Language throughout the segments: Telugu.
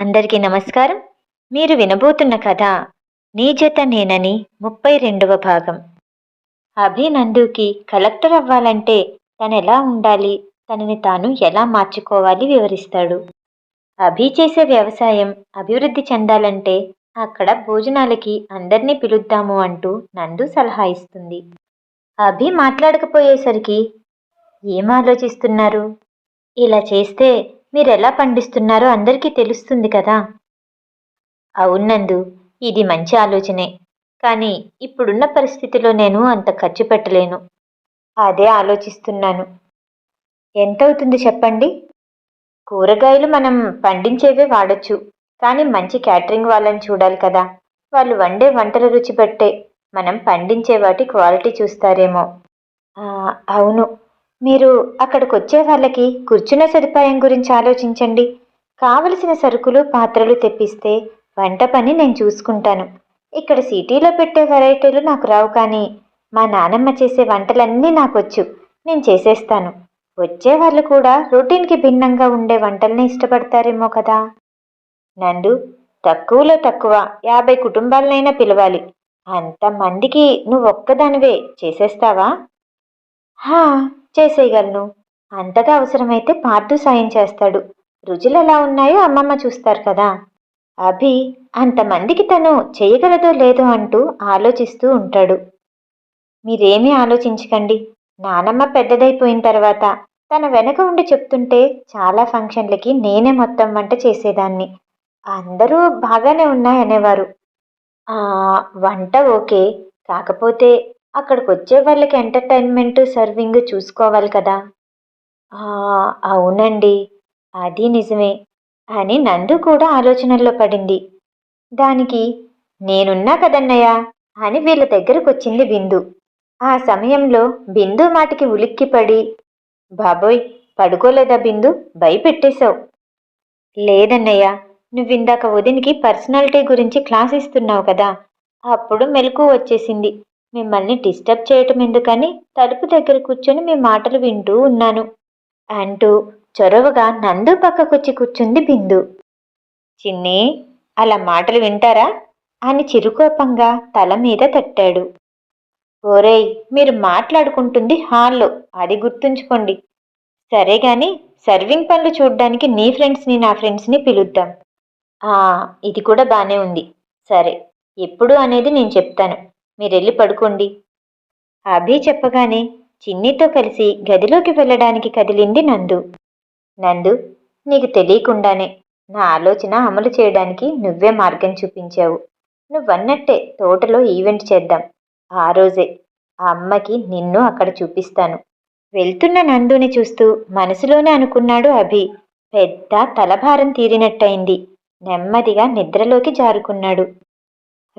అందరికీ నమస్కారం. మీరు వినబోతున్న కథ నీ జత నేనని ముప్పై రెండవ భాగం. అభి నందుకి కలెక్టర్ అవ్వాలంటే తను ఎలా ఉండాలి? తనని తాను ఎలా మార్చుకోవాలి? వివరిస్తాడు. అభి చేసే వ్యవసాయం అభివృద్ధి చెందాలంటే అక్కడ భోజనాలకి అందరినీ పిలుద్దాము అంటూ నందు సలహా ఇస్తుంది. అభి మాట్లాడకపోయేసరికి ఏం ఆలోచిస్తున్నారు? ఇలా చేస్తే మీరెలా పండిస్తున్నారో అందరికీ తెలుస్తుంది కదా. అవునందు ఇది మంచి ఆలోచనే. కానీ ఇప్పుడున్న పరిస్థితిలో నేను అంత ఖర్చు పెట్టలేను. అదే ఆలోచిస్తున్నాను. ఎంత అవుతుంది చెప్పండి? కూరగాయలు మనం పండించేవే వాడచ్చు. కానీ మంచి క్యాటరింగ్ వాళ్ళని చూడాలి కదా. వాళ్ళు వండే వంటల రుచి బట్టే మనం పండించే వాటి క్వాలిటీ చూస్తారేమో. అవును. మీరు అక్కడికి వచ్చే వాళ్ళకి కూర్చున్న సదుపాయం గురించి ఆలోచించండి. కావలసిన సరుకులు పాత్రలు తెప్పిస్తే వంట పని నేను చూసుకుంటాను. ఇక్కడ సిటీలో పెట్టే వెరైటీలు నాకు రావు కానీ మా నానమ్మ చేసే వంటలన్నీ నాకు వచ్చు నేను చేసేస్తాను. వచ్చే వాళ్ళు కూడా రొటీన్కి భిన్నంగా ఉండే వంటల్ని ఇష్టపడతారేమో కదా. నందు తక్కువలో తక్కువ యాభై కుటుంబాలనైనా పిలవాలి. అంతమందికి నువ్వు ఒక్కదానివే చేసేస్తావా? హా! చేసేయగలను. అంతగా అవసరమైతే పార్థు సాయం చేస్తాడు. రుజులు ఎలా ఉన్నాయో అమ్మమ్మ చూస్తారు కదా. అభి అంతమందికి తను చేయగలదో లేదో అంటూ ఆలోచిస్తూ ఉంటాడు. మీరేమీ ఆలోచించకండి. నానమ్మ పెద్దదైపోయిన తర్వాత తన వెనక ఉండి చెప్తుంటే చాలా ఫంక్షన్లకి నేనే మొత్తం వంట చేసేదాన్ని. అందరూ బాగానే ఉన్నాయనేవారు. వంట ఓకే. కాకపోతే అక్కడికి వచ్చే వాళ్ళకి ఎంటర్టైన్మెంట్ సర్వింగ్ చూసుకోవాలి కదా. అవునండి. అది నిజమే. అని నందు కూడా ఆలోచనల్లో పడింది. దానికి నేనున్నా కదన్నయ్య? అని వీళ్ళ దగ్గరకు వచ్చింది బిందు. ఆ సమయంలో బిందు మాటికి ఉలిక్కిపడి బాబోయ్ పడుకోలేదా బిందు? భయపెట్టేశావు. లేదన్నయ్య నువ్విందాక వదినికి పర్సనాలిటీ గురించి క్లాస్ ఇస్తున్నావు కదా. అప్పుడు మెలకు వచ్చేసింది. మిమ్మల్ని డిస్టర్బ్ చేయటం ఎందుకని? తలుపు దగ్గర కూర్చొని మీ మాటలు వింటూ ఉన్నాను. అంటూ చొరవగా నందు పక్కకొచ్చి కూర్చుంది బిందు. చిన్ని అలా మాటలు వింటారా? అని చిరుకోపంగా తల మీద తట్టాడు. ఓరేయ్ మీరు మాట్లాడుకుంటుంది హాల్లో. అది గుర్తుంచుకోండి. సరే గాని సర్వింగ్ పనులు చూడ్డానికి నీ ఫ్రెండ్స్ని నా ఫ్రెండ్స్ని పిలుద్దాం. ఆ, ఇది కూడా బానే ఉంది. సరే ఎప్పుడు అనేది నేను చెప్తాను. మీరెళ్ళి పడుకోండి. అభి చెప్పగానే చిన్నితో కలిసి గదిలోకి వెళ్ళడానికి కదిలింది నందు. నందు నీకు తెలియకుండానే నా ఆలోచన అమలు చేయడానికి నువ్వే మార్గం చూపించావు. నువ్వన్నట్టే తోటలో ఈవెంట్ చేద్దాం. ఆ రోజే ఆ అమ్మకి నిన్ను అక్కడ చూపిస్తాను. వెళ్తున్న నందుని చూస్తూ మనసులోనే అనుకున్నాడు అభి. పెద్ద తలభారం తీరినట్టయింది. నెమ్మదిగా నిద్రలోకి జారుకున్నాడు.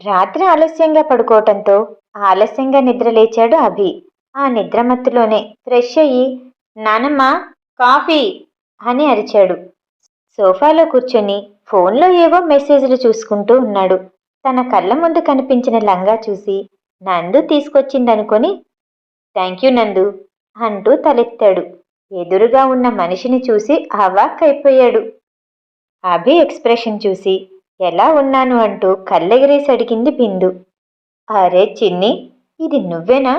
రాత్రి ఆలస్యంగా పడుకోవటంతో ఆలస్యంగా నిద్ర లేచాడు అభి. ఆ నిద్రమత్తులోనే ఫ్రెష్ అయ్యి నానమ్మ కాఫీ అని అరిచాడు. సోఫాలో కూర్చొని ఫోన్లో ఏవో మెసేజ్లు చూసుకుంటూ ఉన్నాడు. తన కళ్ళ ముందు కనిపించిన లంగా చూసి నందు తీసుకొచ్చిందనుకొని థ్యాంక్ యూ నందు అంటూ తలెత్తాడు. ఎదురుగా ఉన్న మనిషిని చూసి అవాక్కైపోయాడు. అభి ఎక్స్ప్రెషన్ చూసి ఎలా ఉన్నాను అంటూ కళ్ళెగిరేసి అడిగింది బిందు. అరే చిన్ని ఇది నువ్వేనా?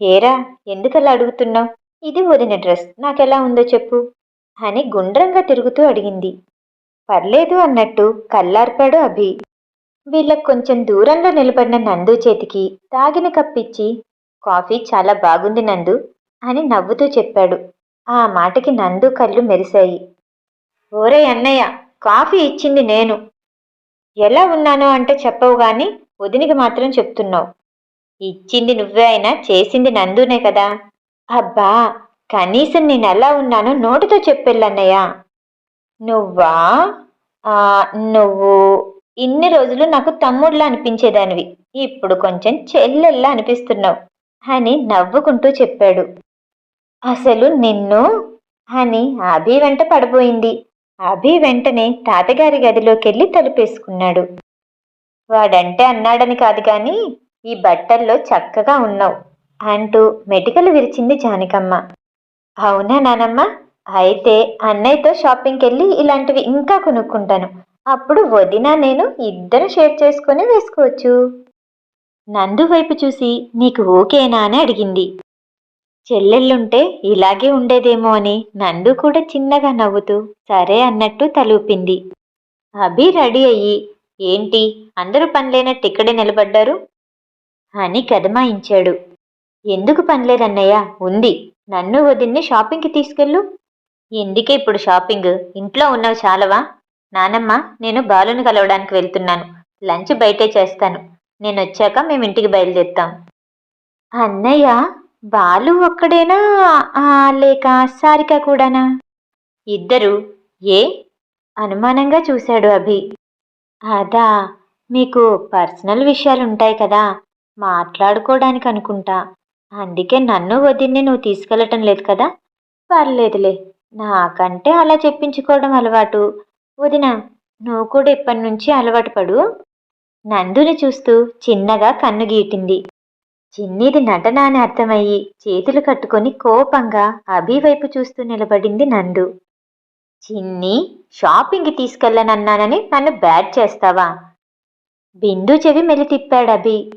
ఏరా ఎందుకలా అడుగుతున్నావు? ఇది వదిన డ్రెస్ నాకెలా ఉందో చెప్పు అని గుండ్రంగా తిరుగుతూ అడిగింది. పర్లేదు అన్నట్టు కళ్ళార్పాడు అభి. వీళ్ళకు కొంచెం దూరంలో నిలబడిన నందు చేతికి తాగిన కప్పిచ్చి కాఫీ చాలా బాగుంది నందు అని నవ్వుతూ చెప్పాడు. ఆ మాటకి నందు కళ్ళు మెరిశాయి. ఓరే అన్నయ్య కాఫీ ఇచ్చింది నేను. ఎలా ఉన్నానో అంటే చెప్పవు గాని వదినికి మాత్రం చెప్తున్నావు. ఇచ్చింది నువ్వే అయినా చేసింది నందునే కదా. అబ్బా కనీసం నేను ఎలా ఉన్నానో నోటితో చెప్పెళ్ళన్నయ్య నువ్వా? ఆ, నువ్వు ఇన్ని రోజులు నాకు తమ్ముళ్ళ అనిపించేదానివి. ఇప్పుడు కొంచెం చెల్లెల్లా అనిపిస్తున్నావు అని నవ్వుకుంటూ చెప్పాడు. అసలు నిన్ను అని అభి వెంట పడిపోయింది. అభి వెంటనే తాతగారి గదిలోకెళ్ళి తలుపేసుకున్నాడు. వాడంటే అన్నాడని కాదు కానీ ఈ బట్టల్లో చక్కగా ఉన్నావు అంటూ మెటికలు విరిచింది జానకమ్మ. అవునా నానమ్మ? అయితే అన్నయ్యతో షాపింగ్కి వెళ్ళి ఇలాంటివి ఇంకా కొనుక్కుంటాను. అప్పుడు వదిన నేను ఇద్దరు షేర్ చేసుకొని వేసుకోవచ్చు. నందు వైపు చూసి నీకు ఓకేనా? అని అడిగింది. చెల్లెళ్ళుంటే ఇలాగే ఉండేదేమో అని నందు కూడా చిన్నగా నవ్వుతూ సరే అన్నట్టు తలూపింది. అభి రెడీ అయ్యి ఏంటి అందరూ పనిలేనట్టు ఇక్కడే నిలబడ్డారు? అని కదమాయించాడు ఎందుకు పనిలేదన్నయ్య ఉంది. నన్ను వదిన్ని షాపింగ్కి తీసుకెళ్ళు. ఎందుకే ఇప్పుడు షాపింగ్? ఇంట్లో ఉన్నావు చాలవా? నానమ్మ నేను బాలుని కలవడానికి వెళ్తున్నాను. లంచ్ బయటే చేస్తాను. నేను వచ్చాక మేము ఇంటికి బయలుదేరుతాం. అన్నయ్య బాలు ఒక్కడేనా? లేక సారిక కూడానా? ఇద్దరు? ఏ? అనుమానంగా చూశాడు అభి. అదా మీకు పర్సనల్ విషయాలు ఉంటాయి కదా మాట్లాడుకోవడానికి అనుకుంటా. అందుకే నన్ను వదిన్ని నువ్వు తీసుకెళ్ళటం లేదు కదా? పర్లేదులే నాకంటే అలా చెప్పించుకోవడం అలవాటు. వదిన నువ్వు కూడా ఇప్పటి నుంచి అలవాటు పడు. నందుని చూస్తూ చిన్నగా కన్ను గీటింది. చిన్నిది నటన అని అర్థమయ్యి చేతులు కట్టుకొని కోపంగా అభి వైపు చూస్తూ నిలబడింది నందు. చిన్ని షాపింగ్కి తీసుకెళ్ళనన్నానని నన్ను బ్యాడ్ చేస్తావా? బిందు చెవి మెలి తిప్పాడు అభి.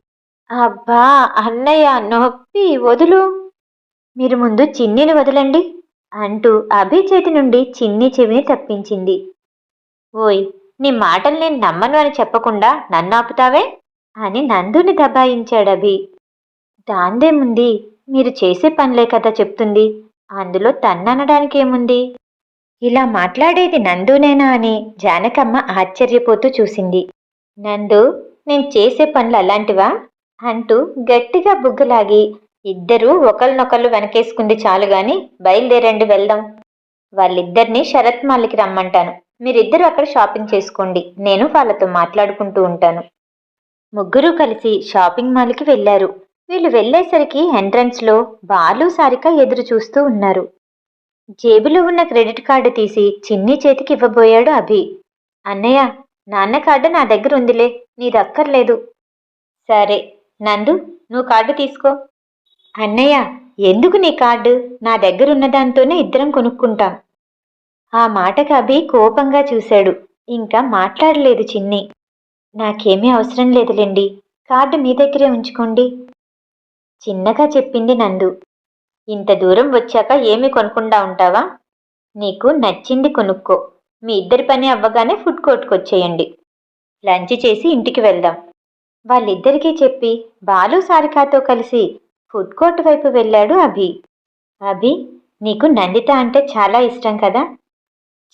అబ్బా అన్నయ్య నొప్పి వదులు. మీరు ముందు చిన్నిని వదలండి అంటూ అభి చేతి నుండి చిన్ని చెవిని తప్పించింది. ఓయ్ నీ మాటలు నేను నమ్మను అని చెప్పకుండా నన్ను ఆపుతావే? అని నందుని దబాయించాడు అభి. దాందేముంది? మీరు చేసే పనులే కదా చెప్తుంది. అందులో తన్ననడానికి ఏముంది? ఇలా మాట్లాడేది నందునేనా అని జానకమ్మ ఆశ్చర్యపోతూ చూసింది. నందు నేను చేసే పనులు అలాంటివా? అంటూ గట్టిగా బుగ్గలాగి ఇద్దరూ ఒకళ్ళనొకళ్ళు వెనకేసుకుంది చాలు గాని బయలుదేరండి వెళ్దాం. వాళ్ళిద్దరిని శరత్ మాల్కి రమ్మంటాను. మీరిద్దరూ అక్కడ షాపింగ్ చేసుకోండి. నేను వాళ్ళతో మాట్లాడుకుంటూ ఉంటాను. ముగ్గురు కలిసి షాపింగ్ మాల్కి వెళ్ళారు. వీళ్ళు వెళ్ళేసరికి ఎంట్రన్స్లో బాలు సారిక ఎదురు చూస్తూ ఉన్నారు. జేబులో ఉన్న క్రెడిట్ కార్డు తీసి చిన్ని చేతికి ఇవ్వబోయాడు అభి. అన్నయ్య నాన్న కార్డు నా దగ్గర ఉందిలే నీది అక్కర్లేదు సరే నందు నువ్వు కార్డు తీసుకో. అన్నయ్య ఎందుకు నీ కార్డు? నా దగ్గర ఉన్న దాంతోనే ఇద్దరం కొనుక్కుంటాం. ఆ మాటకు అభి కోపంగా చూశాడు. ఇంకా మాట్లాడలేదు చిన్ని. నాకేమీ అవసరం లేదులేండి కార్డు మీ దగ్గరే ఉంచుకోండి. చిన్నగా చెప్పింది నందు. ఇంత దూరం వచ్చాక ఏమీ కొనకుండా ఉంటావా? నీకు నచ్చింది కొనుక్కో. మీ ఇద్దరి పని అవ్వగానే ఫుడ్ కోర్ట్కి వచ్చేయండి లంచ్ చేసి ఇంటికి వెళ్దాం. వాళ్ళిద్దరికీ చెప్పి బాలు సారికాతో కలిసి ఫుడ్ కోర్ట్ వైపు వెళ్ళాడు అభి. అభి నీకు నందిత అంటే చాలా ఇష్టం కదా?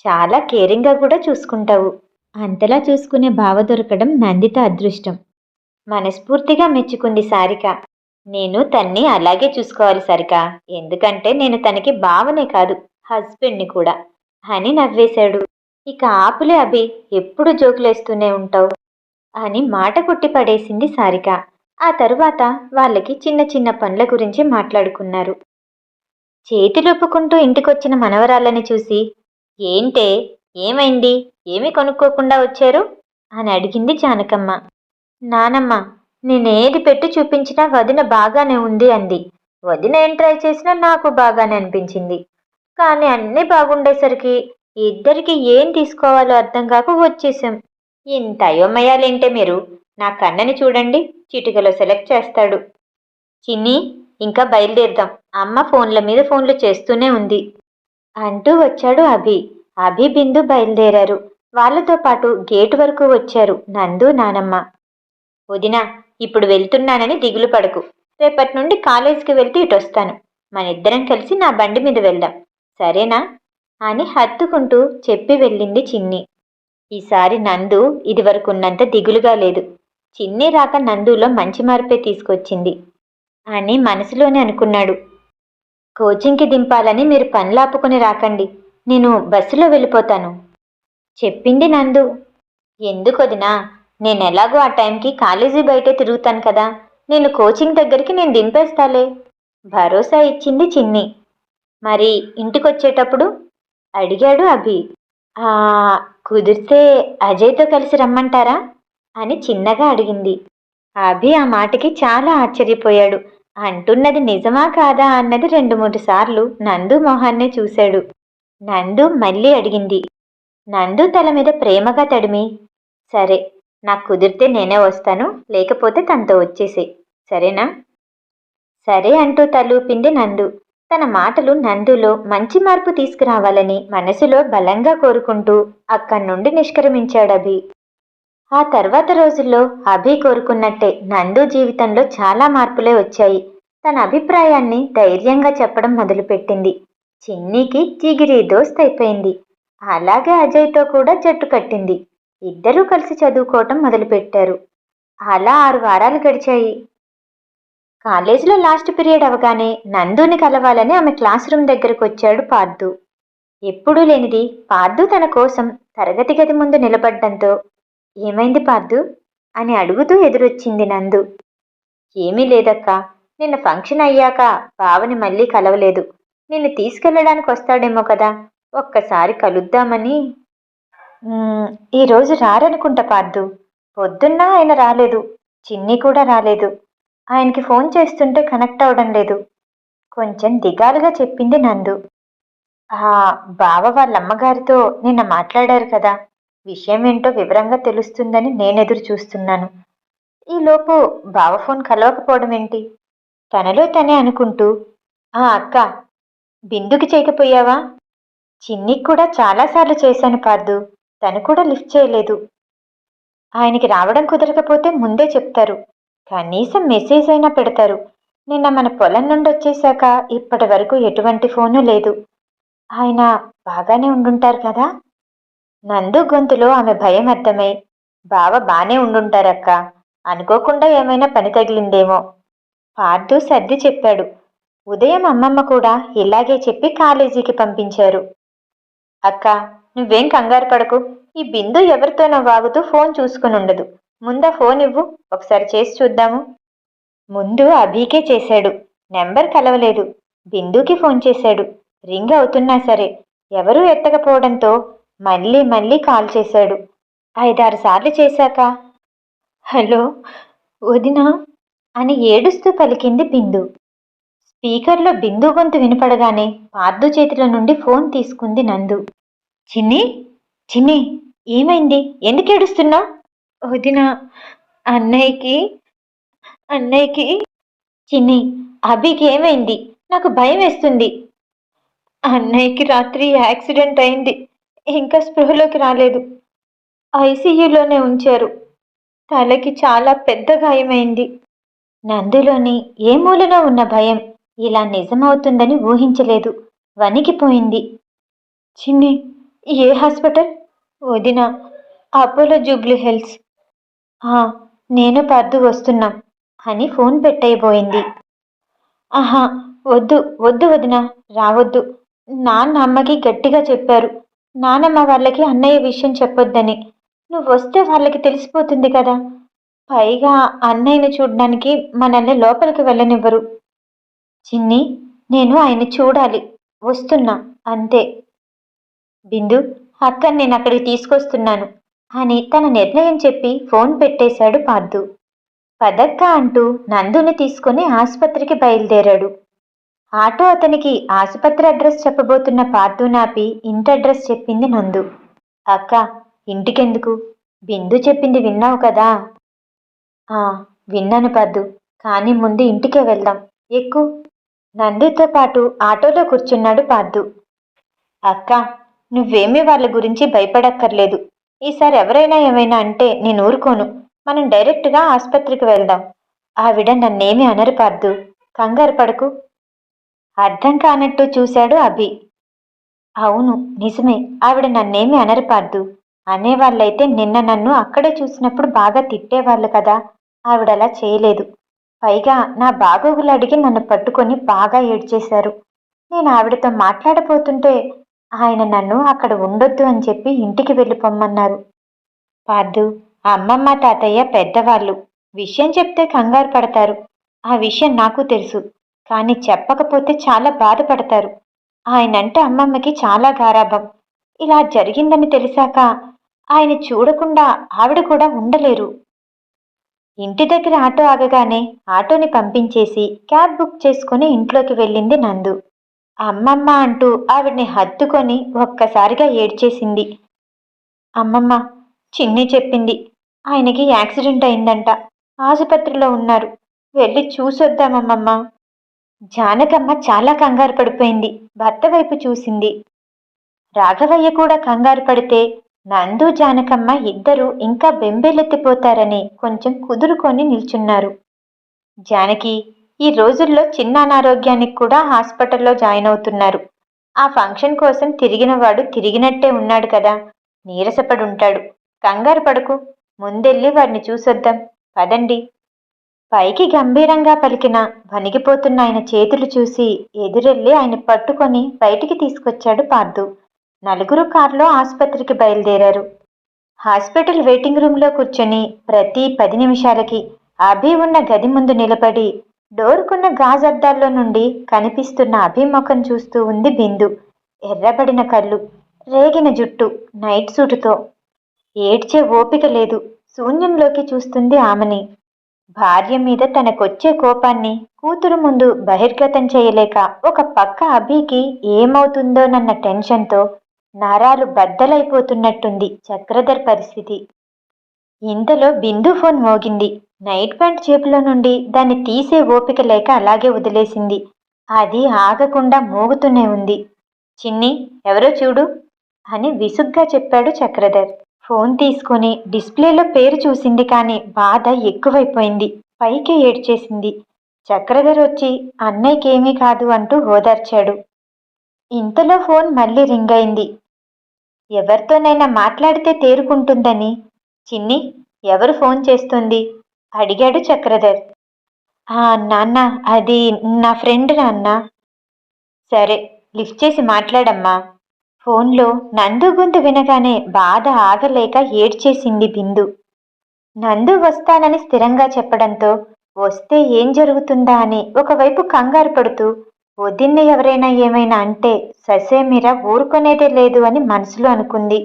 చాలా కేరింగ్గా కూడా చూసుకుంటావు. అంతలా చూసుకునే బావ దొరకడం నందిత అదృష్టం. మనస్ఫూర్తిగా మెచ్చుకుంది సారిక. నేను తన్ని అలాగే చూసుకోవాలి సరిక ఎందుకంటే నేను తనకి బావనే కాదు హస్బెండ్ని కూడా అని నవ్వేశాడు. ఇక ఆపులే అభి ఎప్పుడు జోకులేస్తూనే ఉంటావు? అని మాట కొట్టి పడేసింది సారిక. ఆ తరువాత వాళ్ళకి చిన్న చిన్న పనుల గురించి మాట్లాడుకున్నారు. చేతులొప్పుకుంటూ ఇంటికొచ్చిన మనవరాళ్ళని చూసి ఏంటే ఏమైంది? ఏమి కొనుక్కోకుండా వచ్చారు? అని అడిగింది జానకమ్మ. నానమ్మ నేనేది పెట్టి చూపించినా వదిన బాగానే ఉంది అంది. వదిన ఏం ట్రై చేసినా నాకు బాగానే అనిపించింది. కానీ అన్నీ బాగుండేసరికి ఇద్దరికి ఏం తీసుకోవాలో అర్థం కాక వచ్చేసాం ఇంత అయోమయాలేంటే మీరు? నా కన్నని చూడండి చిటికలో సెలెక్ట్ చేస్తాడు. చిన్ని ఇంకా బయలుదేరుదాం. అమ్మ ఫోన్ల మీద ఫోన్లు చేస్తూనే ఉంది. అంటూ వచ్చాడు అభి. అభి బిందు బయలుదేరారు. వాళ్ళతో పాటు గేటు వరకు వచ్చారు నందు నానమ్మ. వదిన ఇప్పుడు వెళ్తున్నానని దిగులు పడకు. రేపటి నుండి కాలేజీకి వెళ్తే ఇటు వస్తాను మన ఇద్దరం కలిసి నా బండి మీద వెళ్దాం. సరేనా? అని హత్తుకుంటూ చెప్పి వెళ్ళింది చిన్ని. ఈసారి నందు ఇదివరకున్నంత దిగులుగా లేదు. చిన్ని రాక నందులో మంచి మార్పే తీసుకొచ్చింది అని మనసులోనే అనుకున్నాడు. కోచింగ్కి దింపాలని మీరు పనులాపుకొని రాకండి. నేను బస్సులో వెళ్ళిపోతాను. చెప్పింది నందు. ఎందుకొదినా? నేను ఎలాగో ఆ టైంకి కాలేజీ బయటే తిరుగుతాను కదా. నేను కోచింగ్ దగ్గరికి నేను దింపేస్తాలే. భరోసా ఇచ్చింది చిన్ని. మరి ఇంటికొచ్చేటప్పుడు? అడిగాడు అభి. "ఆ, కుదిరితే అజయ్తో కలిసి రమ్మంటారా? అని చిన్నగా అడిగింది. అభి ఆ మాటకి చాలా ఆశ్చర్యపోయాడు. అంటున్నది నిజమా కాదా అన్నది రెండు మూడు సార్లు నందు మొహాన్నే చూశాడు. నందు మళ్ళీ అడిగింది. నందు తల మీద ప్రేమగా తడిమి సరే నాకు కుదిరితే నేనే వస్తాను లేకపోతే తనతో వచ్చేసే సరేనా? సరే అంటూ తలూపింది నందు. తన మాటలు నందులో మంచి మార్పు తీసుకురావాలని మనసులో బలంగా కోరుకుంటూ అక్కడి నుండి నిష్క్రమించాడు అభి. ఆ తర్వాత రోజుల్లో అభి కోరుకున్నట్టే నందు జీవితంలో చాలా మార్పులే వచ్చాయి. తన అభిప్రాయాన్ని ధైర్యంగా చెప్పడం మొదలుపెట్టింది. చిన్నికి జిగిరి దోస్త్ అయిపోయింది అలాగే అజయ్తో కూడా జట్టు కట్టింది. ఇద్దరూ కలిసి చదువుకోవటం మొదలుపెట్టారు. అలా ఆరు వారాలు గడిచాయి. కాలేజీలో లాస్ట్ పీరియడ్ అవగానే నందుని కలవాలని ఆమె క్లాస్ రూమ్ దగ్గరకు వచ్చాడు పార్దు. ఎప్పుడూ లేనిది పార్దు తన కోసం తరగతి గది ముందు నిలబడ్డంతో ఏమైంది పార్దు? అని అడుగుతూ ఎదురొచ్చింది నందు. ఏమీ లేదక్కా నిన్న ఫంక్షన్ అయ్యాక బావని మళ్ళీ కలవలేదు. నిన్ను తీసుకెళ్ళడానికి వస్తాడేమో కదా ఒక్కసారి కలుద్దామని ఈరోజు రారనుకుంటా పార్దు. పొద్దున్న ఆయన రాలేదు. చిన్ని కూడా రాలేదు. ఆయనకి ఫోన్ చేస్తుంటే కనెక్ట్ అవ్వడం లేదు. కొంచెం దిగాలుగా చెప్పింది నందు. ఆ బావ వాళ్ళ అమ్మగారితో నిన్న మాట్లాడారు కదా. విషయం ఏంటో వివరంగా తెలుస్తుందని నేను ఎదురు చూస్తున్నాను ఈలోపు బావ ఫోన్ కలవకపోవడం ఏంటి? తనలో తనే అనుకుంటూ ఆ అక్క బిందుకి చేయకపోయావా? చిన్నికి కూడా చాలాసార్లు చేశాను పార్దు. తను కూడా లిఫ్ట్ చేయలేదు. ఆయనకి రావడం కుదరకపోతే ముందే చెప్తారు. కనీసం మెసేజ్ అయినా పెడతారు. నిన్న మన పొలం నుండి వచ్చేసాక ఇప్పటి వరకు ఎటువంటి ఫోను లేదు. ఆయన బాగానే ఉండుంటారు కదా? నందు గొంతులో ఆమె భయం అర్థమై బావ బానే ఉండుంటారక్క. అనుకోకుండా ఏమైనా పని తగిలిందేమో. పార్థు సర్ది చెప్పాడు. ఉదయం అమ్మమ్మ కూడా ఇలాగే చెప్పి కాలేజీకి పంపించారు. అక్క నువ్వేం కంగారు పడకు. ఈ బిందు ఎవరితోనో వాగుతూ ఫోన్ చూసుకుని ఉండదు. ముందా ఫోన్ ఇవ్వు ఒకసారి చేసి చూద్దాము. ముందు అభీకే చేశాడు. నెంబర్ కలవలేదు. బిందుకి ఫోన్ చేశాడు. రింగ్ అవుతున్నా సరే ఎవరూ ఎత్తకపోవడంతో మళ్ళీ మళ్ళీ కాల్ చేశాడు. ఐదారు సార్లు చేశాక హలో వదినా అని ఏడుస్తూ పలికింది బిందు. స్పీకర్లో బిందు గొంతు వినపడగానే పార్దు చేతిలో నుండి ఫోన్ తీసుకుంది నందు. చిన్ని చిన్ని ఏమైంది? ఎందుకు ఏడుస్తున్నావు? వదిన అన్నయ్యకి అన్నయ్యకి చిన్ని అభికి ఏమైంది? నాకు భయం వేస్తుంది. అన్నయ్యకి రాత్రి యాక్సిడెంట్ అయింది. ఇంకా స్పృహలోకి రాలేదు. ఐసీయూలోనే ఉంచారు. తలకి చాలా పెద్ద గాయమైంది. నందులోని ఏ మూలన ఉన్న భయం ఇలా నిజమవుతుందని ఊహించలేదు. వణికిపోయింది. చిన్ని ఏ హాస్పిటల్? వదిన అపోలో జూబ్లీ హిల్స్. "ఆ, నేను పర్దు వస్తున్నాం అని ఫోన్ పెట్టయిపోయింది ఆహా వద్దు వద్దు వదిన రావద్దు. నాన్న అమ్మకి గట్టిగా చెప్పారు. నానమ్మ వాళ్ళకి అన్నయ్య విషయం చెప్పొద్దని. నువ్వు వస్తే వాళ్ళకి తెలిసిపోతుంది కదా. పైగా అన్నయ్యని చూడడానికి మనల్ని లోపలికి వెళ్ళనివ్వరు. చిన్ని నేను ఆయన్ని చూడాలి. వస్తున్నా అంతే. బిందు అక్కని నేను అక్కడికి తీసుకొస్తున్నాను. అని తన నిర్ణయం చెప్పి ఫోన్ పెట్టేశాడు పార్థు. పదక్క అంటూ నందుని తీసుకుని ఆసుపత్రికి బయలుదేరాడు. ఆటో అతనికి ఆసుపత్రి అడ్రస్ చెప్పబోతున్న పార్థు నాపి ఇంటి అడ్రస్ చెప్పింది నందు. అక్క ఇంటికెందుకు? బిందు చెప్పింది విన్నావు కదా? ఆ విన్నాను పద్దు కానీ ముందు ఇంటికే వెళ్దాం. ఎక్కు. నందుతో పాటు ఆటోలో కూర్చున్నాడు పార్దు అక్క నువ్వేమీ వాళ్ళ గురించి భయపడక్కర్లేదు. ఈసారి ఎవరైనా ఏమైనా అంటే నేను ఊరుకోను. మనం డైరెక్ట్గా ఆసుపత్రికి వెళ్దాం. ఆవిడ నన్నేమీ అనరు పార్దు. కంగారు పడకు. అర్థం కానట్టు చూశాడు అభి. అవును నిజమే. ఆవిడ నన్నేమీ అనరు పార్దు. అనేవాళ్ళైతే నిన్న నన్ను అక్కడే చూసినప్పుడు బాగా తిట్టేవాళ్ళు కదా. ఆవిడ అలా చేయలేదు. పైగా నా బాగోగులు అడిగి నన్ను పట్టుకొని బాగా ఏడ్చేశారు. నేను ఆవిడతో మాట్లాడబోతుంటే ఆయన నన్ను అక్కడ ఉండొద్దు అని చెప్పి ఇంటికి వెళ్ళిపోమ్మన్నారు. పార్దు అమ్మమ్మ తాతయ్య పెద్దవాళ్ళు విషయం చెప్తే కంగారు పడతారు. ఆ విషయం నాకు తెలుసు కానీ చెప్పకపోతే చాలా బాధపడతారు. ఆయనంటే అమ్మమ్మకి చాలా గారాభం. ఇలా జరిగిందని తెలిసాక ఆయన చూడకుండా ఆవిడ కూడా ఉండలేరు. ఇంటి దగ్గర ఆటో ఆగగానే ఆటోని పంపించేసి క్యాబ్ బుక్ చేసుకుని ఇంట్లోకి వెళ్ళింది నందు. అమ్మమ్మ అంటూ ఆవిడ్ని హత్తుకొని ఒక్కసారిగా ఏడ్చేసింది. అమ్మమ్మ చిన్ని చెప్పింది ఆయనకి యాక్సిడెంట్ అయిందంట ఆసుపత్రిలో ఉన్నారు వెళ్ళి చూసొద్దామమ్మమ్మ. జానకమ్మ చాలా కంగారు పడిపోయింది భర్త వైపు చూసింది. రాఘవయ్య కూడా కంగారు పడితే నందు జానకమ్మ ఇద్దరూ ఇంకా బెంబేలెత్తిపోతారని కొంచెం కుదురుకొని నిల్చున్నారు. జానకి ఈ రోజుల్లో చిన్న అనారోగ్యానికి కూడా హాస్పిటల్లో జాయిన్ అవుతున్నారు. ఆ ఫంక్షన్ కోసం తిరిగిన వాడు తిరిగినట్టే ఉన్నాడు కదా. నీరసపడి ఉంటాడు. కంగారు పడకు. ముందెళ్ళి వాడిని చూసొద్దాం. పదండి. పైకి గంభీరంగా పలికిన వణిగిపోతున్న ఆయన చేతులు చూసి ఎదురెళ్ళి ఆయన పట్టుకొని బయటికి తీసుకొచ్చాడు పార్థు. నలుగురు కారులో ఆసుపత్రికి బయలుదేరారు. హాస్పిటల్ వెయిటింగ్ రూమ్లో కూర్చొని ప్రతి పది నిమిషాలకి అభి ఉన్న గది ముందు నిలబడి డోరుకున్న గాజద్దాల్లో నుండి కనిపిస్తున్న అభి ముఖం చూస్తూ ఉంది బిందు. ఎర్రబడిన కళ్ళు రేగిన జుట్టు నైట్ సూటుతో. ఏడ్చే ఓపిక లేదు. శూన్యంలోకి చూస్తుంది ఆమెని. భార్య మీద తనకొచ్చే కోపాన్ని కూతురు ముందు బహిర్గతం చేయలేక ఒక పక్క అభికి ఏమవుతుందోనన్న టెన్షన్తో నరాలు బద్దలైపోతున్నట్టుంది చక్రధర్ పరిస్థితి. ఇంతలో బిందు ఫోన్ మోగింది. నైట్ ప్యాంట్ జేబులో నుండి దాన్ని తీసే ఓపిక లేక అలాగే వదిలేసింది. అది ఆగకుండా మోగుతూనే ఉంది. చిన్ని ఎవరో చూడు అని విసుగ్గా చెప్పాడు చక్రధర్. ఫోన్ తీసుకొని డిస్ప్లేలో పేరు చూసింది కానీ బాధ ఎక్కువైపోయింది. పైకే ఏడ్చేసింది. చక్రధర్ వచ్చి అన్నయ్యకేమీ కాదు అంటూ ఓదార్చాడు. ఇంతలో ఫోన్ మళ్ళీ రింగ్ అయింది. ఎవరితోనైనా మాట్లాడితే తేరుకుంటుందని. చిన్ని ఎవరు ఫోన్ చేస్తుంది? అడిగాడు చక్రధర్. నాన్న అది నా ఫ్రెండ్ నాన్న. సరే లిఫ్ట్ చేసి మాట్లాడమ్మా. ఫోన్లో నందు గొంతు వినగానే బాధ ఆగలేక ఏడ్చేసింది బిందు. నందు వస్తానని స్థిరంగా చెప్పడంతో వస్తే ఏం జరుగుతుందా అని ఒకవైపు కంగారు పడుతూ వదిన్న ఎవరైనా ఏమైనా అంటే ససేమిరా ఊరుకునేదే లేదు అని మనసులో అనుకుంది.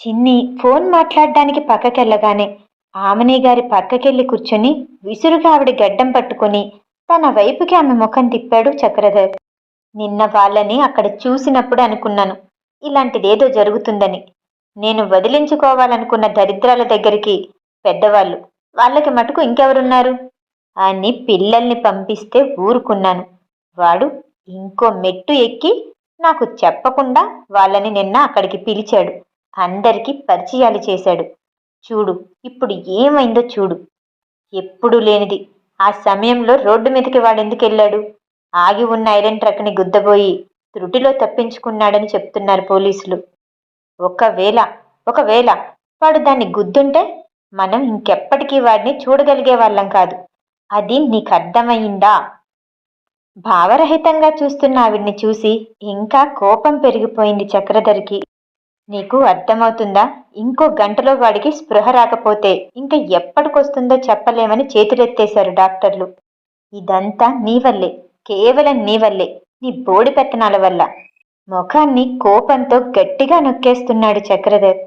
చిన్ని ఫోన్ మాట్లాడడానికి పక్కకెళ్ళగానే ఆమని గారి పక్కకెళ్ళి కూర్చొని విసురుగా ఆవిడ గడ్డం పట్టుకొని తన వైపుకి ఆమె ముఖం తిప్పాడు చక్రధర్. నిన్న వాళ్ళని అక్కడ చూసినప్పుడు అనుకున్నాను ఇలాంటిదేదో జరుగుతుందని. నేను వదిలించుకోవాలనుకున్న దరిద్రాల దగ్గరికి పెద్దవాళ్ళు వాళ్ళకి మటుకు ఇంకెవరున్నారు? అని పిల్లల్ని పంపిస్తే ఊరుకున్నాను. వాడు ఇంకో మెట్టు ఎక్కి నాకు చెప్పకుండా వాళ్ళని నిన్న అక్కడికి పిలిచాడు. అందరికీ పరిచయాలు చేశాడు. చూడు ఇప్పుడు ఏమైందో చూడు. ఎప్పుడు లేనిది. ఆ సమయంలో రోడ్డు మీదకి వాడెందుకు వెళ్ళాడు ఆగి ఉన్న ఐరన్ ట్రక్ని గుద్దబోయి త్రుటిలో తప్పించుకున్నాడని చెప్తున్నారు పోలీసులు. ఒకవేళ ఒకవేళ వాడు దాన్ని గుద్దుంటే మనం ఇంకెప్పటికీ వాడిని చూడగలిగే వాళ్ళం కాదు. అది నీకు అర్థమయ్యిందా భావరహితంగా చూస్తున్న ఆవిడ్ని చూసి ఇంకా కోపం పెరిగిపోయింది చక్రధరికి. నీకు అర్థమవుతుందా? ఇంకో గంటలో వాడికి స్పృహ రాకపోతే ఇంకా ఎప్పటికొస్తుందో చెప్పలేమని చేతులెత్తేశారు డాక్టర్లు. ఇదంతా నీ వల్లే కేవలం నీ వల్లే నీ బోడి పెత్తనాల వల్ల. ముఖాన్ని కోపంతో గట్టిగా నొక్కేస్తున్నాడు చక్రధర్.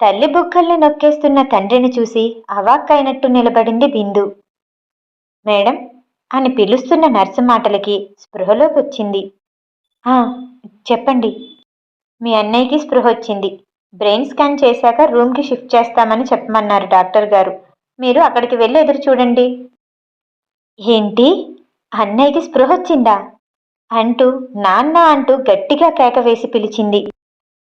తల్లి బుక్కల్ని నొక్కేస్తున్న తండ్రిని చూసి అవాక్కైనట్టు నిలబడింది బిందు. మేడం అని పిలుస్తున్న నర్సు మాటలకి స్పృహలోకి వచ్చింది చెప్పండి. మీ అన్నయ్యకి స్పృహ వచ్చింది. బ్రెయిన్ స్కాన్ చేశాక రూమ్కి షిఫ్ట్ చేస్తామని చెప్పమన్నారు డాక్టర్ గారు. మీరు అక్కడికి వెళ్ళి ఎదురు చూడండి. ఏంటి? అన్నయ్యకి స్పృహ వచ్చిందా? అంటూ నాన్న అంటూ గట్టిగా కేక వేసి పిలిచింది.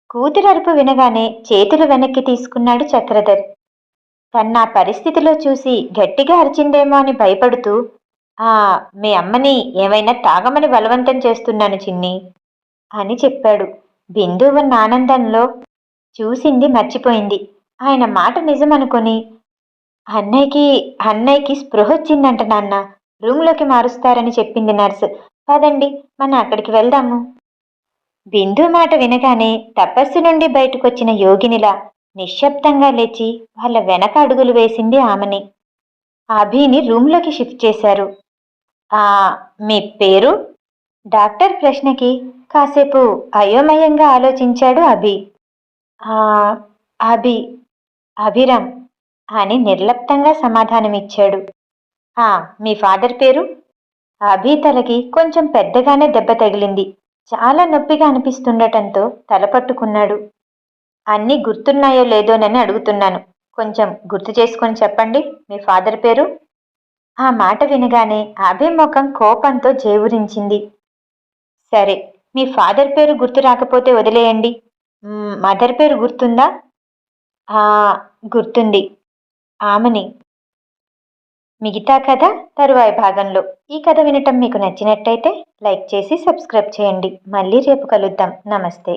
కూతురు అరుపు వినగానే చేతులు వెనక్కి తీసుకున్నాడు చక్రధర్. తన పరిస్థితిలో చూసి గట్టిగా అరిచిందేమో అని భయపడుతూ ఆ మీ అమ్మని ఏమైనా తాగమని బలవంతం చేస్తున్నాను చిన్ని అని చెప్పాడు. బిందు ఉన్న ఆనందంలో చూసింది మర్చిపోయింది. ఆయన మాట నిజమనుకొని అన్నయ్యకి అన్నయ్యకి స్పృహ వచ్చిందంట నాన్న. రూమ్లోకి మారుస్తారని చెప్పింది నర్సు. పదండి మనం అక్కడికి వెళ్దాము. బిందు మాట వినగానే తపస్సు నుండి బయటకొచ్చిన యోగినిలా నిశ్శబ్దంగా లేచి వాళ్ళ వెనక అడుగులు వేసింది ఆమెని. అభిని రూమ్లోకి షిఫ్ట్ చేశారు. ఆ మీ పేరు? డాక్టర్ ప్రశ్నకి కాసేపు అయోమయంగా ఆలోచించాడు అభి. అభి అభిరామ్ అని నిర్లప్తంగా సమాధానమిచ్చాడు. ఆ మీ ఫాదర్ పేరు? అభి తలకి కొంచెం పెద్దగానే దెబ్బ తగిలింది. చాలా నొప్పిగా అనిపిస్తుండటంతో తల పట్టుకున్నాడు. అన్నీ గుర్తున్నాయో లేదోనని అడుగుతున్నాను. కొంచెం గుర్తు చేసుకొని చెప్పండి. మీ ఫాదర్ పేరు? ఆ మాట వినగానే అభిముఖం కోపంతో జేవురించింది. సరే మీ ఫాదర్ పేరు గుర్తు రాకపోతే వదిలేయండి. మదర్ పేరు గుర్తుందా? గుర్తుంది. ఆమెని. మిగతా కథ తరువాయి భాగంలో. ఈ కథ వినటం మీకు నచ్చినట్టయితే లైక్ చేసి సబ్స్క్రైబ్ చేయండి. మళ్ళీ రేపు కలుద్దాం. నమస్తే.